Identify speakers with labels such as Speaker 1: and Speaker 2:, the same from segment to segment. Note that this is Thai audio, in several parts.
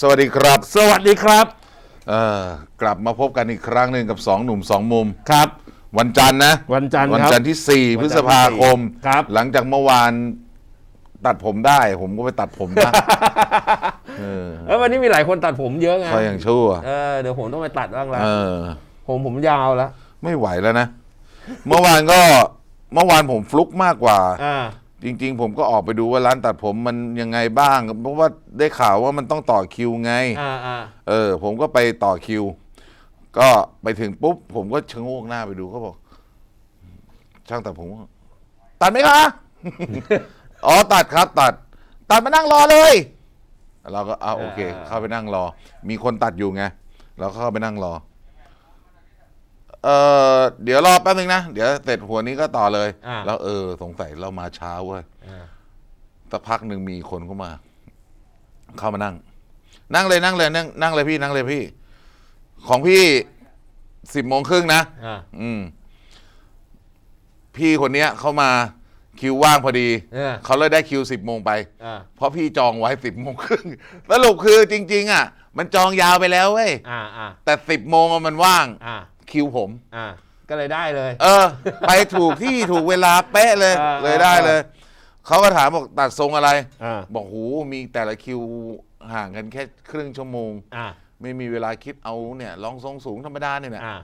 Speaker 1: สวัสดีครับ
Speaker 2: สวัสดีครับ
Speaker 1: เอ่อกลับมาพบกันอีกครั้งหนึ่งกับสองหนุ่มสองมุม
Speaker 2: ครับ
Speaker 1: วันจันทร์นะ
Speaker 2: วันจันทร์
Speaker 1: วัน
Speaker 2: ครับ
Speaker 1: จันทร์ที่ 4 พฤษภาคม
Speaker 2: ครับ
Speaker 1: หลังจากเมื่อวานตัดผมได้ ผมก็ไปตัดผมบ้างเออ
Speaker 2: เออวันนี้มีหลายคนตัดผมเยอะไง
Speaker 1: คอยอย่างชั่ว
Speaker 2: เออเดี๋ยวผมต้องไปตัดบ้างแล้ว
Speaker 1: เออ
Speaker 2: ผมผมยาวแล้ว
Speaker 1: ไม่ไหวแล้วนะ เมื่อวานก็เมื่อวานผมฟลุกมากกว่า
Speaker 2: อ่า
Speaker 1: จริง ๆ ผมก็ออกไปดูว่าร้านตัดผมมันยังไงบ้าง เพราะว่าได้ข่าวว่ามันต้องต่อคิวไง
Speaker 2: อ่าอ่า
Speaker 1: เออ ผมก็ไปต่อคิว ก็ไปถึงปุ๊บ ผมก็ชะโงกหน้าไปดูเขาบอก ช่างตัดผมว่าตัดไหมคะ อ๋อตัดครับ ตัด ตัดมานั่งรอเลย เราก็เอาโอเค เข้าไปนั่งรอ มีคนตัดอยู่ไงเราก็เข้าไปนั่งรอ เออเดี๋ยวรอแป๊บนึงนะ เดี๋ยวเสร็จหัวนี้ก็ต่อเลย
Speaker 2: อ่า
Speaker 1: แล้วเออ สงสัยเรามาช้าเว้ย
Speaker 2: อ่า
Speaker 1: สักพักหนึ่งมีคนเข้ามา เข้ามานั่ง นั่งเลยนั่งเลยนั่งนั่งเลยพี่นั่งเลยพี่ ของพี่สิบโมงครึ่งนะ
Speaker 2: อ่า
Speaker 1: อืม พี่คนเนี้ยเข้ามาคิวว่างพอดี
Speaker 2: เออ
Speaker 1: เขาเลยได้คิวสิบโมงไป
Speaker 2: อ่า
Speaker 1: เพราะพี่จองไว้สิบโมงครึ่งสรุปคือจริง ๆ อะ มันจองยาวไปแล้วเว้ย
Speaker 2: อ่าอ่า
Speaker 1: แต่สิบโมงอะมันว่าง
Speaker 2: อ่า
Speaker 1: คิวผม
Speaker 2: อ่า ก็เลยได้เลย
Speaker 1: เออ ไปถูกที่ถูกเวลาเป๊ะเลย
Speaker 2: อ่า
Speaker 1: เลยได้เลย เขาก็ถามบอกตัดทรงอะไร
Speaker 2: อ่า
Speaker 1: บอกหูมีแต่ละคิวห่างกันแค่ครึ่งชั่วโมง
Speaker 2: อ่า
Speaker 1: ไม่มีเวลาคิดเอาเนี่ยลองทรงสูงธรรมดาเนี่ยนะ
Speaker 2: อ่า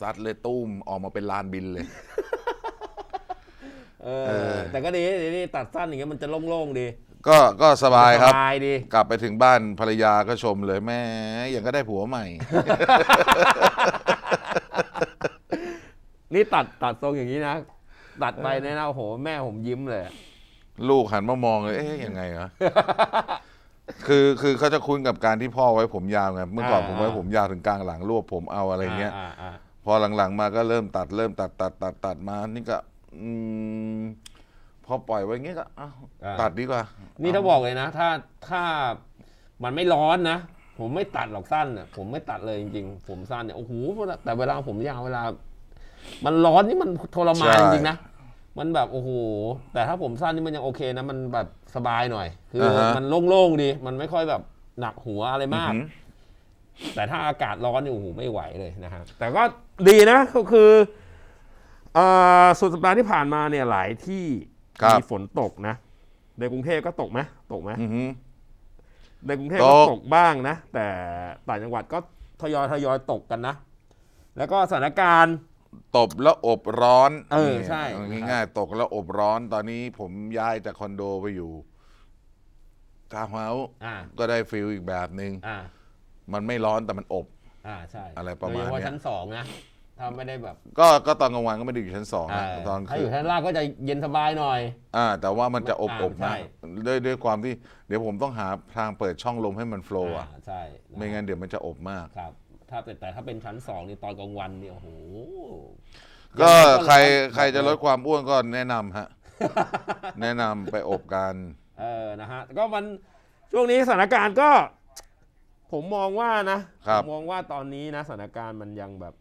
Speaker 1: ซัดเลยตุ้มออกมาเป็นลานบินเลย
Speaker 2: เอ
Speaker 1: เอ
Speaker 2: อ
Speaker 1: อ
Speaker 2: แต่ก็ดีดีดีตัดสั้นอย่างเงี้ยมันจะโล่งๆดี
Speaker 1: ก็ก็สบายครับ
Speaker 2: สบายดี
Speaker 1: กลับไปถึงบ้านภรรยาก็ชมเลยแม่อย่างก็ได้ผัวใหม่
Speaker 2: นี่ตัดตัดทรงอย่างนี้นะ ตัดไปเนี่ยนะโอ้โหแม่ผมยิ้มเลยอะ
Speaker 1: ลูกหันมามองเลย เอ๊ะยังไงวะ คือคือเขาจะคุ้นกับการที่พ่อไว้ผมยาวไงเมื่อก่อนผมไว้ผมยาวถึงกลางหลังรวบผมเอาอะไรเงี้ย
Speaker 2: อ่าอ่า
Speaker 1: พอหลังๆมาก็เริ่มตัดเริ่มตัดตัดตัดตัดมานี่ก็ อืมพ อปล่อยไว้เงี้ยก็อ้าวตัดดีกว่า
Speaker 2: นี่ถ้าบอกเลยนะ ถ้าถ้ามันไม่ร้อนนะ ผมไม่ตัดหรอกสั้นอะผมไม่ตัดเลยจริงๆ ผมสั้นเนี่ยโอ้โหแต่เวลาผมยาวเวลา มันร้อนนี่มันทรมาน
Speaker 1: ใช่
Speaker 2: จริงๆนะมันแบบโอ้โหแต่ถ้าผมสั้นนี่มันยังโอเคนะ มันแบบสบายหน่อย คืออา
Speaker 1: ฮะ
Speaker 2: มันโล่งๆดี มันไม่ค่อยแบบหนักหัวอะไรมาก
Speaker 1: อื้อหือ
Speaker 2: แต่ถ้าอากาศร้อนนี่โอ้โหไม่ไหวเลยนะฮะแต่ก็ดีนะก็คือเอ่อสุดสัปดาห์ที่ผ่านมาเนี่ยหลายที่
Speaker 1: ครับ
Speaker 2: มีฝนตกนะ ในกรุงเทพก็ตกไหมตกไหม
Speaker 1: อื้อหือ
Speaker 2: ในกรุงเทพ
Speaker 1: ต
Speaker 2: ก็
Speaker 1: ก
Speaker 2: ตกบ้างนะ แต่ต่างจังหวัดก็ทยอยทยอยตกกันนะ แล้วก็สถานการณ์
Speaker 1: ตบแล้วอบร้อน
Speaker 2: เออใช่
Speaker 1: เอาง่ายๆตกแล้วอบร้อนตอนนี้ผมย้ายจากคอนโดไปอยู่ทาวน์เฮาส์
Speaker 2: อ่า
Speaker 1: ก็ได้ฟิลอีกแบบหนึง่ง
Speaker 2: อ่า
Speaker 1: มันไม่ร้อนแต่มันอบ
Speaker 2: อ่าใช่
Speaker 1: อะไรประมาณ
Speaker 2: โดยเฉพาะ
Speaker 1: เนี้ย
Speaker 2: ชั้นสองนะ ถ้าไม่ได้แบบ
Speaker 1: ก็ก็ตอนกลางวันก็ไม่ได้อยู่ชั้นสอง
Speaker 2: อ่า
Speaker 1: นะตอน
Speaker 2: ถ้าอ
Speaker 1: คืน
Speaker 2: ยู่ชั้นล่างก็จะเย็นสบายหน่อย
Speaker 1: อ่าแต่ว่ามันจะอบ
Speaker 2: อ่า
Speaker 1: อบ
Speaker 2: ใช่
Speaker 1: นะด้วยด้วยความที่เดี๋ยวผมต้องหาทางเปิดช่องลมให้มันโฟล์อะ
Speaker 2: อ่าใช่ะ
Speaker 1: ไม่งั้นเดี๋ยวมันจะอบมาก
Speaker 2: ครับ ถ้าเป็นแต่ถ้าเป็นชั้นสองนี่ตอนกลางวันเนี่ยโอ้โห
Speaker 1: ก็
Speaker 2: ยังไง
Speaker 1: ใคร
Speaker 2: ร้อน
Speaker 1: ใครจะลดความอ้วนก็แนะนำฮะ แนะนำไปอบกัน
Speaker 2: เออนะฮะก็มันช่วงนี้สถานการณ์ก็ ผมมองว่านะครับ ผมมองว่าตอนนี้นะสถานการณ์มันยังแบบ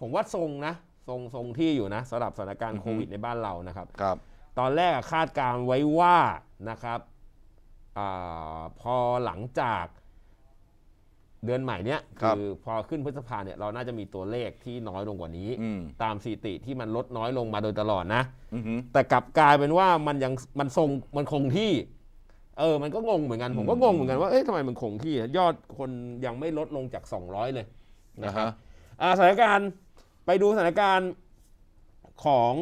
Speaker 2: ผมว่าทรงนะทรงทรงที่อยู่นะสำหรับสถานการณ์โควิดในบ้านเรานะครับ
Speaker 1: ครับ
Speaker 2: ตอนแรกอะคาดการณ์ไว้ว่านะครับอาพอหลังจากเดือนใหม่เนี้ย
Speaker 1: ครับ
Speaker 2: คือพอขึ้นพฤษภาเนี่ยเราน่าจะมีตัวเลขที่น้อยลงกว่านี้
Speaker 1: อืม
Speaker 2: ตามสถิติที่มันลดน้อยลงมาโดยตลอดนะ
Speaker 1: อือหือ
Speaker 2: แต่กลับกลายเป็นว่ามันยังมันทรงมันคงที่ เออ มันก็งงเหมือนกัน ผมก็งงเหมือนกันว่าเอ๊ะทำไมมันคงที่ยอดคนยังไม่ลดลงจาก 200 เลย
Speaker 1: นะ
Speaker 2: นะครับ
Speaker 1: ฮะ
Speaker 2: อ่าสถานการณ์ ไปดูสถานการณ์ของ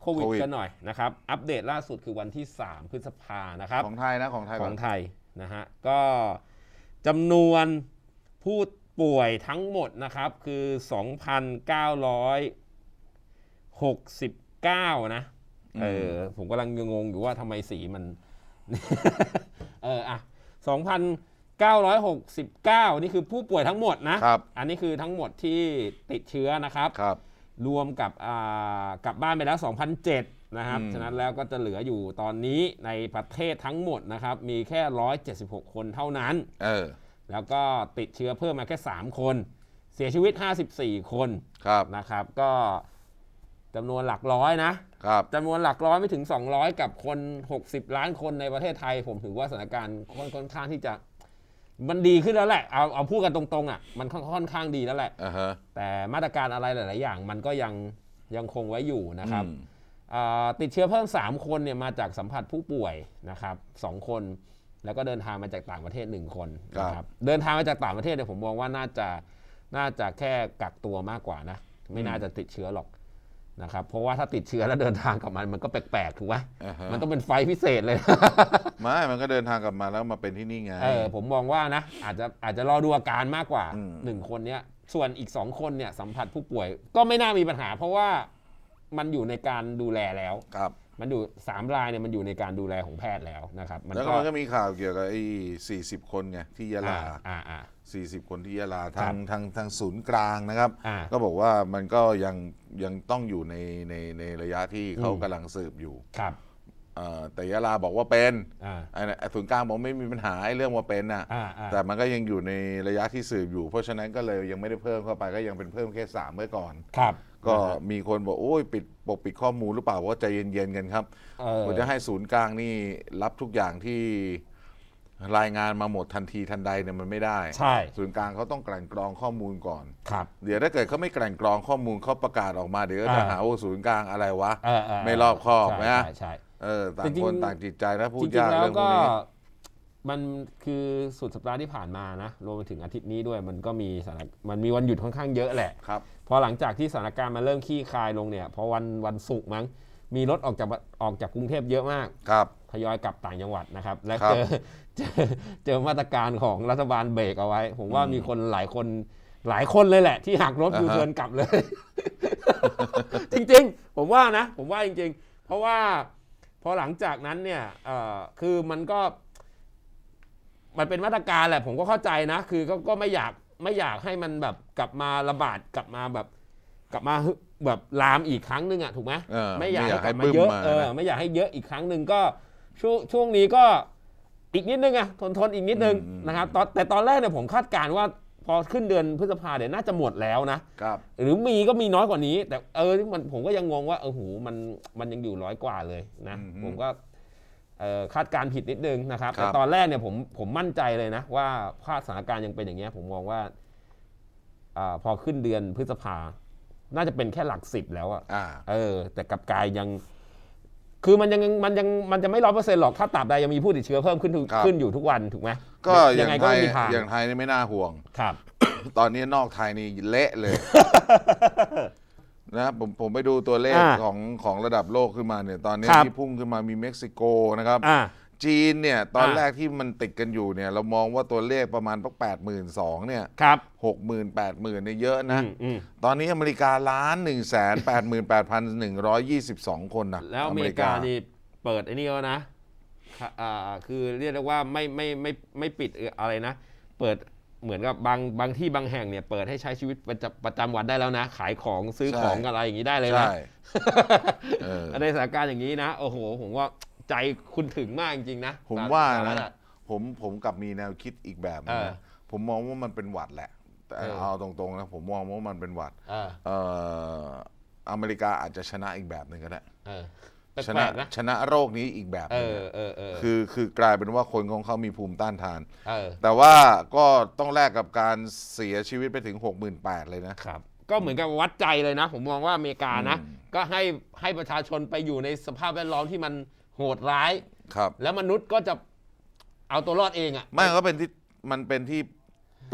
Speaker 2: โควิด กันหน่อยนะครับ อัปเดตล่าสุดคือวันที่ 3 พฤษภานะครับ
Speaker 1: ของไทยนะของไทย
Speaker 2: ข
Speaker 1: ก่
Speaker 2: อ
Speaker 1: อน
Speaker 2: งไทยนะฮะก็จำนวนผู้ป่วยทั้งหมดนะครับคือ 2,969 นะเออผมกำลังงงอยู่ว่าทำไมสีมัน เอออะ 2,969 นี่คือผู้ป่วยทั้งหมดนะ
Speaker 1: ครับ
Speaker 2: อันนี้คือทั้งหมดที่ติดเชื้อนะครับ
Speaker 1: ครับ
Speaker 2: รวมกับอ่ากลับบ้านไปแล้ว2,007นะครับ
Speaker 1: อืม
Speaker 2: ฉะนั้นแล้วก็จะเหลืออยู่ตอนนี้ในประเทศทั้งหมดนะครับ มีแค่ 176 คนเท่านั้น
Speaker 1: เออ
Speaker 2: แล้วก็ติดเชื้อเพิ่มมาแค่ 3 คน เสียชีวิต 54 คน
Speaker 1: ครับ
Speaker 2: นะครับ ก็จำนวนหลักร้อยนะ ครับ จำนวนหลักร้อยไม่ถึง 200 กับคน 60 ล้านคนในประเทศไทย ผมถือว่าสถานการณ์ค่อนค่อนข้างที่จะ มันดีขึ้นแล้วแหละ เอาเอาพูดกันตรงๆอะ มันค่อนค่อนข้างดีแล้วแหละ
Speaker 1: อ่าฮะ
Speaker 2: แต่มาตรการอะไรหลาย ๆ อย่าง มันก็ยังยังคงไว้อยู่นะครับ
Speaker 1: อืม
Speaker 2: อ่าติดเชื้อเพิ่ม 3 คนเนี่ยมาจากสัมผัสผู้ป่วยนะครับสองคน แล้วก็เดินทางมาจากต่างประเทศ 1 คนนะครับเดินทางมาจากต่างประเทศเนี่ยผมมองว่าน่าจะน่าจะแค่กักตัวมากกว่านะ ไม่น่าจะติดเชื้อหรอก นะครับเพราะว่าถ้าติดเชื้อแล้วเดินทางกลับมันมันก็แปลกๆถูกไหม
Speaker 1: อ่าฮะ
Speaker 2: มันต้องเป็นไฟล์พิเศษเลย
Speaker 1: ไม่ มันก็เดินทางกลับมาแล้วมาเป็นที่นี่ไง
Speaker 2: เออผมมองว่านะอาจจะอาจจะรอดูอาการมากกว่า
Speaker 1: อืม
Speaker 2: หนึ่งคนเนี้ยส่วนอีกสองคนเนี่ยสัมผัสผู้ป่วยก็ไม่น่ามีปัญหา เพราะว่ามันอยู่ในการดูแลแล้ว
Speaker 1: ครับ
Speaker 2: มันอยู่สามรายเนี่ยมันอยู่ในการดูแลของแพทย์แล้วนะครับ มัน
Speaker 1: แล้วก็
Speaker 2: ก็
Speaker 1: มันก็มีข่าวเกี่ยวกับไอ้สี่สิบคนไงที่ยะ
Speaker 2: อ่า
Speaker 1: ลา
Speaker 2: อ่าอ่า
Speaker 1: สี่สิบคนที่ยะลา
Speaker 2: ครั
Speaker 1: ทา
Speaker 2: บ
Speaker 1: งทางทางศูนย์กลางนะครับ
Speaker 2: อ่า
Speaker 1: ก็บอกว่ามันก็ยังยังต้องอยู่ในในในระยะที่เขา
Speaker 2: อืม
Speaker 1: กำลังสืบอยู่
Speaker 2: ครับ
Speaker 1: เอ่อแต่ยะลาบอกว่าเป็น
Speaker 2: อ่า
Speaker 1: ไอ้น่ะไอ้ศูนย์กลางบอกไม่มีปัญหาไอ้เรื่องว่าเป็นน่ะ
Speaker 2: อ่าอ่า
Speaker 1: แต่มันก็ยังอยู่ในระยะที่สืบอยู่ เพราะฉะนั้นก็เลยยังไม่ได้เพิ่มเข้าไปก็ยังเป็นเพิ่มแค่สามเมื่อก่อน
Speaker 2: ครับ
Speaker 1: ก็มีคนบอกโอ้ยปิดปกปิดข้อมูลหรือเปล่าว่าใจเย็นๆกันครับ
Speaker 2: เออ
Speaker 1: ผมจะให้ศูนย์กลางนี่รับทุกอย่างที่รายงานมาหมดทันทีทันใดเนี่ยมันไม่ได้
Speaker 2: ใช่
Speaker 1: ศูนย์กลางเขาต้องกลั่นกรองข้อมูลก่อน
Speaker 2: ครับ
Speaker 1: เดี๋ยวถ้าเกิดเขาไม่กลั่นกรองข้อมูลเขาประกาศออกมาเดี๋ยวก็จะ
Speaker 2: อ่า
Speaker 1: หาว่าศูนย์กลางอะไรวะ
Speaker 2: เออเไม่
Speaker 1: รอบคอบ
Speaker 2: ใช่
Speaker 1: นะ
Speaker 2: ใช่ใช่
Speaker 1: เออต่า
Speaker 2: จ
Speaker 1: ง
Speaker 2: ริงๆ
Speaker 1: คนต่างจิตใจนะพูด
Speaker 2: จริง
Speaker 1: ยาก
Speaker 2: ๆแล้ว
Speaker 1: เรื่องพว
Speaker 2: ก็
Speaker 1: กนี้
Speaker 2: มันคือสุดสัปดาห์ที่ผ่านมานะรวมไปถึงอาทิตย์นี้ด้วยมันก็มีสถานมันมีวันหยุดค่อนข้างเยอะแหละ
Speaker 1: ครับ
Speaker 2: พอหลังจากที่สถานการณ์มันเริ่มคลี่คลายลงเนี่ยพอวันวันศุกร์มั้งมีรถออกจากออกจากกรุงเทพเยอะมาก
Speaker 1: ครับ
Speaker 2: ทยอยกลับต่างจังหวัดนะครับ และ
Speaker 1: ครับ
Speaker 2: เจอเจอเจอมาตรการของรัฐบาลเบรกเอาไว้ ผมว่า
Speaker 1: อืม
Speaker 2: มีคนหลายคนหลายคนเลยแหละ ที่หักรถ
Speaker 1: อ่าฮะ
Speaker 2: ยูเทิร์นกลับเลย จริงๆ ผมว่านะ ผมว่าจริง ๆ เพราะว่าพอหลังจากนั้นเนี่ยเอ่อคือมันก็ มันเป็นมาตรการแหละ ผมก็เข้าใจนะ คือก็ก็ไม่อยาก ไม่อยากให้มันแบบกลับมาระบาดกลับมาแบบ กลับมาฮึแบบลามอีกครั้งหนึ่งอะถูกไหม
Speaker 1: เออ
Speaker 2: ไม่อยาก
Speaker 1: ไม่อยาก
Speaker 2: ให้กลับ
Speaker 1: ให้
Speaker 2: มาเยอะ
Speaker 1: บึ้มมา
Speaker 2: เออ
Speaker 1: นะ
Speaker 2: ไม่อยากให้เยอะอีกครั้งหนึ่งก็ช่วงช่วงนี้ก็อีกนิดนึงอะทนทนอีกนิดนึงนะครับตอนแต่ตอนแรกเนี่ยผมคาดการณ์ว่าพอขึ้นเดือนพฤษภาเดี๋ยวน่าจะหมดแล้วนะ
Speaker 1: ครับ
Speaker 2: หรือมีก็มีน้อยกว่านี้ แต่เออมันผมก็ยังงงว่าเออหูมันมันยังอยู่ร้อยกว่าเลยนะ
Speaker 1: อืม
Speaker 2: ผมก็เออ คาดการณ์ผิดนิดนึงนะครับ
Speaker 1: ครับ
Speaker 2: แต่ตอนแรกเนี่ยผมผมมั่นใจเลยนะ ว่าภาพสถานการณ์ยังเป็นอย่างเงี้ยผมมองว่าอาพอขึ้นเดือนพฤษภา น่าจะเป็นแค่หลักสิบแล้วอะ
Speaker 1: อ่า
Speaker 2: เออ แต่กลับกลายยัง คือมันยังมันยังมันจะไม่ร้อยเปอร์เซ็นต์หรอกถ้าตราบใดยังมีผู้ติดเชื้อเพิ่มขึ้นทุก
Speaker 1: ครับ
Speaker 2: ขึ้นอยู่ทุกวันถูกไหม
Speaker 1: ก็อ
Speaker 2: ยั
Speaker 1: ย่าง
Speaker 2: ไง
Speaker 1: ไท
Speaker 2: ก็
Speaker 1: ย
Speaker 2: ไม่มีทาง
Speaker 1: อย่างไทยนี่ไม่น่าห่วง
Speaker 2: ครับ
Speaker 1: ตอนนี้นอกไทยนี่เละเลย นะผมผมไปดูตัวเลข
Speaker 2: อ่า
Speaker 1: ของของระดับโลกขึ้นมาเนี่ยตอนนี้
Speaker 2: ครับ
Speaker 1: ที่พุ่งขึ้นมามีเม็กซิโกนะครับ
Speaker 2: อ่า
Speaker 1: จีนเนี่ยตอน
Speaker 2: อ่า
Speaker 1: แรกที่มันติดกันอยู่เนี่ยเรามองว่าตัวเลขประมาณสักแปดหมื่นสองเนี่ย
Speaker 2: ครับ
Speaker 1: หกหมื่นแปดหมื่นเนี่ยเยอะนะ
Speaker 2: อืมอืม
Speaker 1: ตอนนี้อเมริกาล้านหนึ่งแสนแปดหมื่นแปดพันหนึ่งร้อยยี่สิบสองคนนะ
Speaker 2: แล้วอเมริกานี่เปิดไอ้นี่แล้วนะค่ะอ่าคือเรียกได้ว่าไม่ไม่ไม่ไม่ปิดอะไรนะ เปิด เหมือนกับบางบางที่บางแห่งเนี่ยเปิดให้ใช้ชีวิตประจำประจำวันได้แล้วนะ ขายของซื้อของอะไรอย่างนี้ได้เลยนะ
Speaker 1: ใช่เออ
Speaker 2: ในสถานการณ์อย่างนี้นะ โอ้โห ผมว่าใจคุณถึงมากจริงๆนะ
Speaker 1: ผมว่า
Speaker 2: สหรัฐ
Speaker 1: นะ
Speaker 2: อะ
Speaker 1: ผมผมกลับมีแนวคิดอีกแบบหนึง
Speaker 2: เออ
Speaker 1: นะ ผมมองว่ามันเป็นหวัดแหละ แต่
Speaker 2: เออ
Speaker 1: เอาตรงๆนะผมมองว่ามันเป็นหวัด
Speaker 2: เออ
Speaker 1: เอ่ออเมริกาอาจจะชนะอีกแบบหนึ่งก็ได้
Speaker 2: เออ
Speaker 1: ช
Speaker 2: แปล
Speaker 1: นะ
Speaker 2: กๆนะ
Speaker 1: ชนะโรคนี้อีกแบบ
Speaker 2: เอ
Speaker 1: หนึง
Speaker 2: อเออเออ
Speaker 1: คือคือกลายเป็นว่าคนของเขามีภูมิต้านทาน
Speaker 2: เออ
Speaker 1: แต่ว่าก็ต้องแลกกับการเสียชีวิตไปถึง 68,000เลยนะ
Speaker 2: ครับก็เหมือนกับวัดใจเลยนะ ผมมองว่าอเมริกานะ
Speaker 1: อืม
Speaker 2: ก็ให้ให้ประชาชนไปอยู่ในสภาพแวดล้อมที่มันโหดร้าย
Speaker 1: ครับ
Speaker 2: แล้วมนุษย์ก็จะเอาตัวรอดเองอะ
Speaker 1: ไม่ก็เป็นที่มันเป็นที่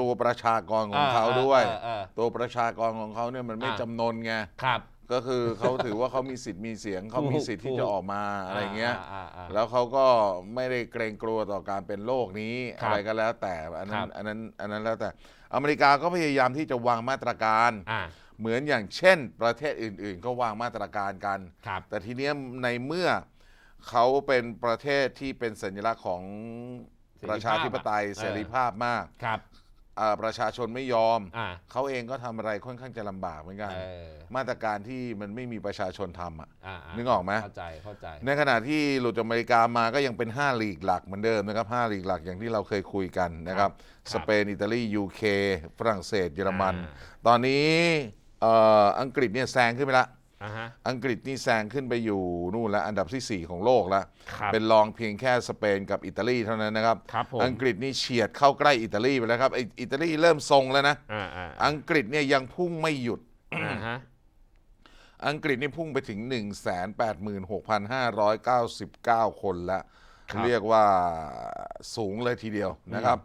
Speaker 1: ตัวประชากรของเขา
Speaker 2: อ่า
Speaker 1: ด้วย
Speaker 2: อ่าอ่า
Speaker 1: ตัวประชากรของเขาเนี่ยมันไม่
Speaker 2: อ่า
Speaker 1: จำนนไง
Speaker 2: ครับ
Speaker 1: ก็คือเขาถือว่าเขามีสิทธิ์มีเสียงเขามีสิทธิ์ที่จะออกมาอะไรเงี้ย
Speaker 2: อ่าอ่า
Speaker 1: แล้วเขาก็ไม่ได้เกรงกลัวต่อการเป็นโรคนี้
Speaker 2: ครับ
Speaker 1: อะไรก็แล้วแต่อันนั้
Speaker 2: ครั
Speaker 1: น
Speaker 2: บ
Speaker 1: อันนั้นอันนั้นแล้วแต่อเมริกาก็พยายามที่จะวางมาตรการ
Speaker 2: อ่า
Speaker 1: เหมือนอย่างเช่น ประเทศอื่น ๆ ก็วางมาตรการกัน
Speaker 2: ครับ
Speaker 1: แต่ทีเนี้ยในเมื่อเขาเป็นประเทศที่เป็นสัญลักษณ์ของประชาธิปไตย
Speaker 2: เส
Speaker 1: เส
Speaker 2: รี
Speaker 1: รี
Speaker 2: ภาพ
Speaker 1: ภาพมาก
Speaker 2: ครับ
Speaker 1: อ่าประชาชนไม่ยอม
Speaker 2: อ่า
Speaker 1: เขาเองก็ทำอะไรค่อนข้างจะลำบากเหมือนกัน
Speaker 2: เออ
Speaker 1: มาตรการที่มันไม่มีประชาชนทำอะ
Speaker 2: อ่า
Speaker 1: นึกออกไหม
Speaker 2: เข้าใจเข้าใจ
Speaker 1: ในขณะที่หลุดจากอเมริกามาก็ยังเป็น 5 ลีกหลักเหมือนเดิมนะครับ 5 ลีกหลักอย่างที่เราเคยคุยกันนะครับ
Speaker 2: ครับ
Speaker 1: สเปน อิตาลี ยูเค ฝรั่งเศส เยอรมัน
Speaker 2: อ่า
Speaker 1: ตอนนี้เอ่ออังกฤษเนี่ยแซงขึ้นไปละ
Speaker 2: อ่าฮะ
Speaker 1: อังกฤษนี่แซงขึ้นไปอยู่นู่นแล้วอันดับที่ 4 ของโลกแล้ว
Speaker 2: ครับ
Speaker 1: เป็นรองเพียงแค่สเปนกับอิตาลีเท่านั้นนะครับ
Speaker 2: ครับผม
Speaker 1: อังกฤษนี่เฉียดเข้าใกล้อิตาลีไปแล้วครับไออิตาลีเริ่มทรงแล้วนะ
Speaker 2: อ่าอ่า
Speaker 1: อังกฤษเนี่ยยังพุ่งไม่หยุด
Speaker 2: อ่าฮะ
Speaker 1: อังกฤษนี่พุ่งไปถึง 186,599 คนแล้ว
Speaker 2: ครับ
Speaker 1: เรียกว่าสูงเลยทีเดียวนะครับ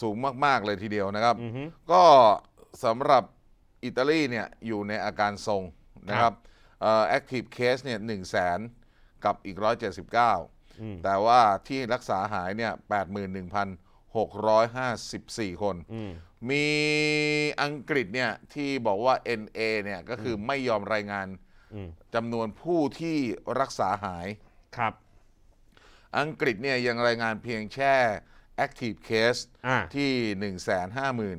Speaker 1: สูงมาก ๆ เลยทีเดียวนะครับ
Speaker 2: อือฮึ
Speaker 1: ก็สำหรับอิตาลีเนี่ยอยู่ในอาการทรง นะครับแอคทีฟเคสเนี่ยหนึ่งแสนกับอีก 179 แต่ว่าที่รักษาหายเนี่ย81,654 คน
Speaker 2: มี
Speaker 1: อังกฤษเนี่ยที่บอกว่า NA เนี่ยก็คือไม่ยอมรายงานจำนวนผู้ที่รักษาหาย
Speaker 2: ครับ
Speaker 1: อังกฤษเนี่ยยังรายงานเพียงแค่ active case
Speaker 2: ที่ 1
Speaker 1: 5 0 0 0 0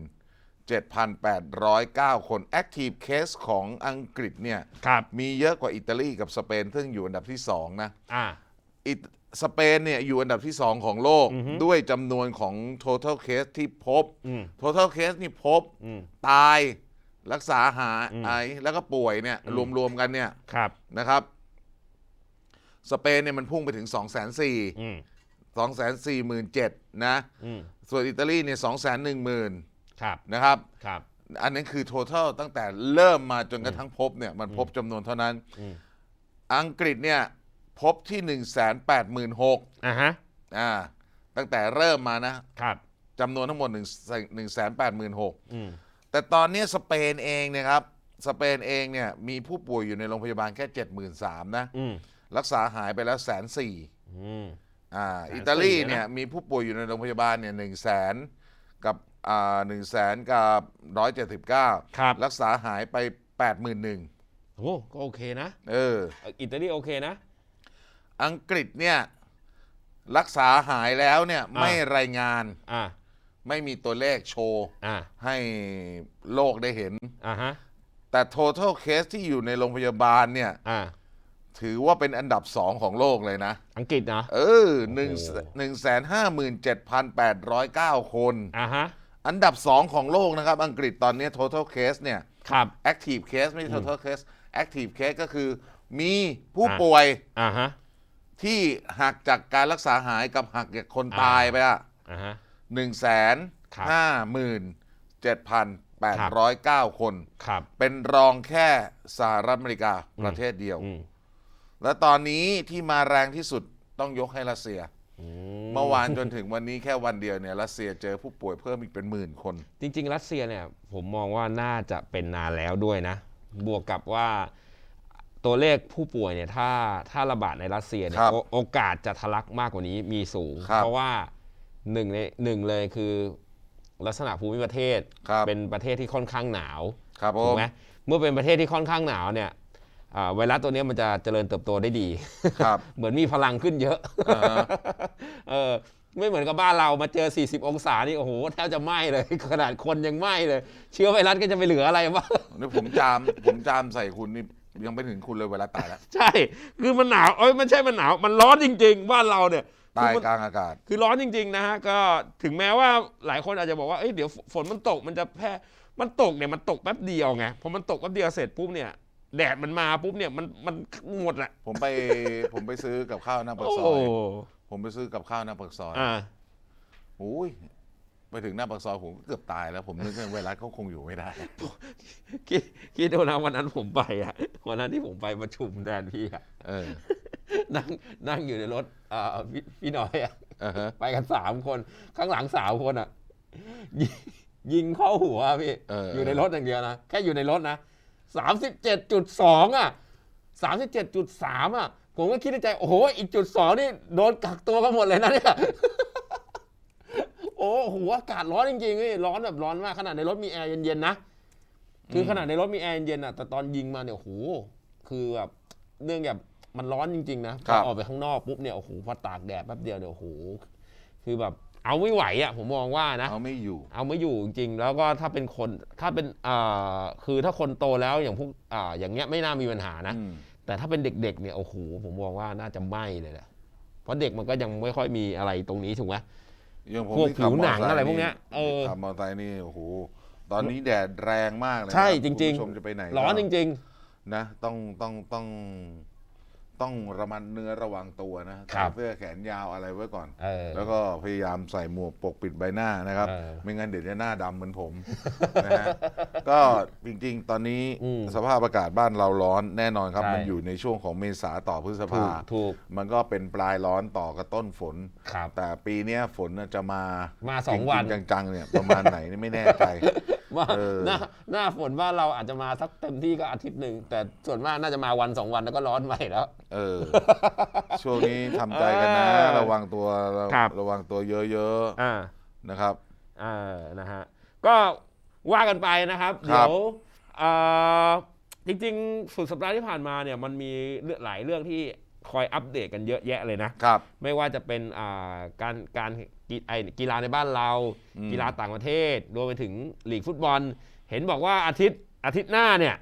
Speaker 1: 7,809 คน Active Case ของอังกฤษเนี่ยมีเยอะกว่าอิตาลีกับสเปน ซึ่งอยู่อันดับที่ 2 นะ
Speaker 2: อิ
Speaker 1: ตสเปนเนี่ยอยู่อันดับที่ 2 ของโลกด้วยจำนวนของ total case ที่พบ total case นี่พบ ตายรักษาหายแล้วก็ป่วยเนี่ยรวมๆกันเนี่ยนะครับสเปนเนี่ยมันพุ่งไปถึง 2 4 0 0 0 2 4 7 0 0 0นะส่วนอิตาลีเนี่ย2 1 0 0 0 0
Speaker 2: ครับ
Speaker 1: นะครับ
Speaker 2: ครับ
Speaker 1: อันนั้นคือ total ตั้งแต่เริ่มมาจนกระทั่งพบเนี่ยมันพบจำนวนเท่านั้น
Speaker 2: อืม
Speaker 1: อังกฤษเนี่ยพบที่ 1 8 6 0 0 0
Speaker 2: อ่าฮะ
Speaker 1: อ่าตั้งแต่เริ่มมานะครับ จำนวนทั้งหมด1 1 8 6 0 0 0
Speaker 2: อืม
Speaker 1: แต่ตอนนี้สเปนเองเนะครับ สเปนเองเนี่ยมีผู้ป่วยอยู่ในโรงพยาบาลแค่ 73,000นะ
Speaker 2: อืม
Speaker 1: รักษาหายไปแล้วแสนสี่
Speaker 2: อืม
Speaker 1: อ่า
Speaker 2: 140,000
Speaker 1: อิตาลีเนี่ยมีผู้ป่วยอยู่ในโรงพยาบาลเนี่ยหนึ่งแสนกับอ่า หนึ่งแสนกับร้อยเจ็ดสิบเก้า
Speaker 2: ครับ
Speaker 1: รักษาหายไปแปดหมื่นหนึ่ง
Speaker 2: โอ้ก็โอเคนะ
Speaker 1: เออ
Speaker 2: เอ่ออิตาลีโอเคนะ
Speaker 1: อังกฤษเนี่ย รักษาหายแล้วเนี่ย
Speaker 2: อ่า
Speaker 1: ไม่รายงาน
Speaker 2: อ่า
Speaker 1: ไม่มีตัวเลขโชว์
Speaker 2: อ่า
Speaker 1: ให้โลกได้เห็น
Speaker 2: อ่าฮะ
Speaker 1: แต่ total case ที่อยู่ในโรงพยาบาลเนี่ย
Speaker 2: อ่า
Speaker 1: ถือว่าเป็นอันดับสองของโลกเลยนะ
Speaker 2: อังกฤษนะ
Speaker 1: เออหนึ่งหนึ่งแสนห้าหมื่นเจ็ดพันแปดร้อยเก้าคน
Speaker 2: อ่าฮะ
Speaker 1: อันดับสองของโลกนะครับ อังกฤษตอนนี้ total case เนี่ย
Speaker 2: ครับ
Speaker 1: active case ไม่ใช่ total case active case ก็คือมีผู้
Speaker 2: อะ
Speaker 1: ป่วย
Speaker 2: อ่าฮะ
Speaker 1: ที่หักจากการรักษาหายกับหักจากคนตายไปอะ
Speaker 2: อ่าฮะ
Speaker 1: หนึ่งแสน
Speaker 2: ครับ
Speaker 1: ห้าหมื่นเจ็ดพันแปดร้อยเก้าคน
Speaker 2: ครับ
Speaker 1: เป็นรองแค่สหรัฐอเมริกาประเทศเดียว
Speaker 2: อืม
Speaker 1: และตอนนี้ที่มาแรงที่สุดต้องยกให้รัสเซีย
Speaker 2: อื
Speaker 1: เมื่อวานจนถึงวันนี้แค่วันเดียวเนี่ยรัสเซียเจอผู้ป่วยเพิ่มอีกเป็นหมื่นคน
Speaker 2: จริง ๆ รัสเซียเนี่ยผมมองว่าน่าจะเป็นนานแล้วด้วยนะ บวกกับว่าตัวเลขผู้ป่วยเนี่ยถ้าถ้าระบาดในรัสเซียเนี่
Speaker 1: ครั
Speaker 2: ย
Speaker 1: บ
Speaker 2: โอโอกาสจะทะลักมากกว่านี้มีสูง
Speaker 1: ครับ
Speaker 2: เพราะว่าหนึ่งในหนึ่งเลยคือลักษณะภูมิประเทศ
Speaker 1: ครับ
Speaker 2: เป็นประเทศที่ค่อนข้างหนาว
Speaker 1: ครับผ
Speaker 2: ถูก
Speaker 1: ม
Speaker 2: ไหมเมื่อเป็นประเทศที่ค่อนข้างหนาวเนี่ยอ่า ไวรัสตัวเนี้ยมันจะเจริญเติบโตได้ดี
Speaker 1: ครับ
Speaker 2: เหมือนมีพลังขึ้นเยอะ
Speaker 1: อ่าฮะ
Speaker 2: เออไม่เหมือนกับบ้านเรามาเจอ 40 องศานี่โอ้โหแทบจะไหม้เลย ขนาดคนยังไหม้เลย เชื้อไวรัสก็จะไปเหลืออะไรบ้าง
Speaker 1: นี่ผมจามผมจามใส่คุณนี่ยังไม่ถึงคุณเลยเวลาตายแล้ว
Speaker 2: ใช่ คือมันหนาวเอ้ยมันใช่มันหนาว มันร้อนจริง ๆ บ้านเราเนี่ย
Speaker 1: ตาย
Speaker 2: คือมัน
Speaker 1: กลางอากาศ
Speaker 2: คือร้อนจริง ๆ นะฮะก็ถึงแม้ว่าหลายคนอาจจะบอกว่าเอ้ยเดี๋ยวฝนมันตกมันจะแพร่มันตกเนี่ยมันตกแป๊บเดียวไงพอมันตกแป๊บเดียวเสร็จปุ๊บเนี่ย แดดมันมาปุ๊บเนี่ยมันมันหมดแหละ
Speaker 1: ผมไป ผมไปซื้อกับข้าวหน้าปาก
Speaker 2: โอ้
Speaker 1: ซ
Speaker 2: โห
Speaker 1: อยผมไปซื้อกับข้าวหน้าปากซอย
Speaker 2: อ่า
Speaker 1: โอ้ยไปถึงหน้าปากซอยผมเกือบตายแล้วผมนึกว่าไวรัสเขาคงอยู่ไม่ได้
Speaker 2: คิดคิดดูนะวันนั้นผมไปอะวันนั้นที่ผมไปประชุมแทนพี่อะ
Speaker 1: เออ
Speaker 2: นั่งนั่งอยู่ในรถอ่าพี่พี่น้อยอะ
Speaker 1: อ่าฮะ
Speaker 2: ไปกันสามคน ข้างหลังสามคนอะยิงยิงเข้าหัวอะพี่
Speaker 1: เออ
Speaker 2: อยู่ในรถอย่างเดียวนะ แค่อยู่ในรถนะ สามสิบเจ็ดจุดสองอะสามสิบเจ็ดจุดสามอะผมก็คิดในใจ โอ้โห อีกจุดสองนี่โดนกักตัวกันหมดเลยนะเนี่ย โอ้โห อากาศร้อนจริงๆพี่ร้อนแบบร้อนมาก ขนาดในรถมีแอร์เย็นๆนะ คือขนาดในรถมีแอร์เย็นๆอะ แต่ตอนยิงมาเนี่ย โอ้โห คือแบบเนื่องจากมันร้อนจริงๆนะพ
Speaker 1: ครั
Speaker 2: อบออกไปข้างนอกปุ๊บเนี่ย โอ้โห พอตากแดดแป๊บเดียวเนี่ยโอ้โห คือแบบ เอาไม่ไหวอะผมมองว่านะ
Speaker 1: เอาไม่อยู่
Speaker 2: เอาไม่อยู่จริงๆแล้วก็ถ้าเป็นคนถ้าเป็นอ่าคือถ้าคนโตแล้วอย่างพวกอ่าอย่างเงี้ยไม่น่ามีปัญหานะ
Speaker 1: อืม
Speaker 2: แต่ถ้าเป็นเด็กๆเนี่ยโอ้โหผมมองว่าน่าจะไหม้เลยแหละเพราะเด็กมันก็ยังไม่ค่อยมีอะไรตรงนี้ถูกไหม
Speaker 1: อย่างผม
Speaker 2: พวก
Speaker 1: ที่ขับ
Speaker 2: ผิวหนัง
Speaker 1: มต
Speaker 2: อะไรพวกเนี้ยเออ
Speaker 1: ขับมอเตอร์ไซค์นี่โอ้โหตอนนี้แดดแรงมากเลยนะ
Speaker 2: ใช่จริง
Speaker 1: คุณผู้ชมจะไปไหน
Speaker 2: ร้อนจริง
Speaker 1: นะต้องต้องต้อง ต้องระมัดเนื้อระวังตัวนะ
Speaker 2: ครั
Speaker 1: ใส่
Speaker 2: บ
Speaker 1: เสื้อแขนยาวอะไรไว้ก่อน
Speaker 2: เออ
Speaker 1: แล้วก็พยายามใส่หมวกปกปิดใบหน้านะครับ
Speaker 2: เออ
Speaker 1: ไม่งั้นเดี๋ยวจะหน้าดำเหมือนผม นะฮะก็จริงๆ ตอนนี้
Speaker 2: อืม
Speaker 1: สภาพอากาศบ้านเราร้อนแน่นอนครับ
Speaker 2: ใช่
Speaker 1: มันอยู่ในช่วงของเมษาต่อพฤษ
Speaker 2: ถู
Speaker 1: ภา
Speaker 2: กถูก
Speaker 1: มันก็เป็นปลายร้อนต่อกับต้นฝน
Speaker 2: ครับ
Speaker 1: แต่ปีเนี้ยฝนน่ะจะมา
Speaker 2: มาสองวัน
Speaker 1: จริงๆจังๆเนี่ยประมาณไหนนี่ไม่แน่ใจ
Speaker 2: ว่า
Speaker 1: เออ
Speaker 2: หน้าหน้าฝนบ้านเราอาจจะมาสักเต็มที่ก็อาทิตย์หนึ่งแต่ส่วนมากน่าจะมาวันสองวันแล้วก็ร้อนใหม่แล้ว
Speaker 1: เออ ช่วงนี้ทำใจกันนะ
Speaker 2: เออ
Speaker 1: ระวังตัวระ
Speaker 2: ครับ
Speaker 1: ระวังตัวเยอะ
Speaker 2: อ่า
Speaker 1: ๆนะครับ
Speaker 2: เออนะฮะ ก็ว่ากันไปนะครับ
Speaker 1: ครั
Speaker 2: เดี๋
Speaker 1: บ
Speaker 2: ยวเอ่อจริงๆ สุดสัปดาห์ที่ผ่านมาเนี่ยมันมีเรื่องหลายเรื่องที่คอยอัปเดตกันเยอะแยะเลยนะ
Speaker 1: ครับ
Speaker 2: ไม่ว่าจะเป็นอ่าการการ กีไอ้กีฬาในบ้านเรา
Speaker 1: อืม
Speaker 2: กีฬาต่างประเทศรวมไปถึงลีกฟุตบอล เห็นบอกว่าอาทิตย์อาทิตย์หน้าเนี่ย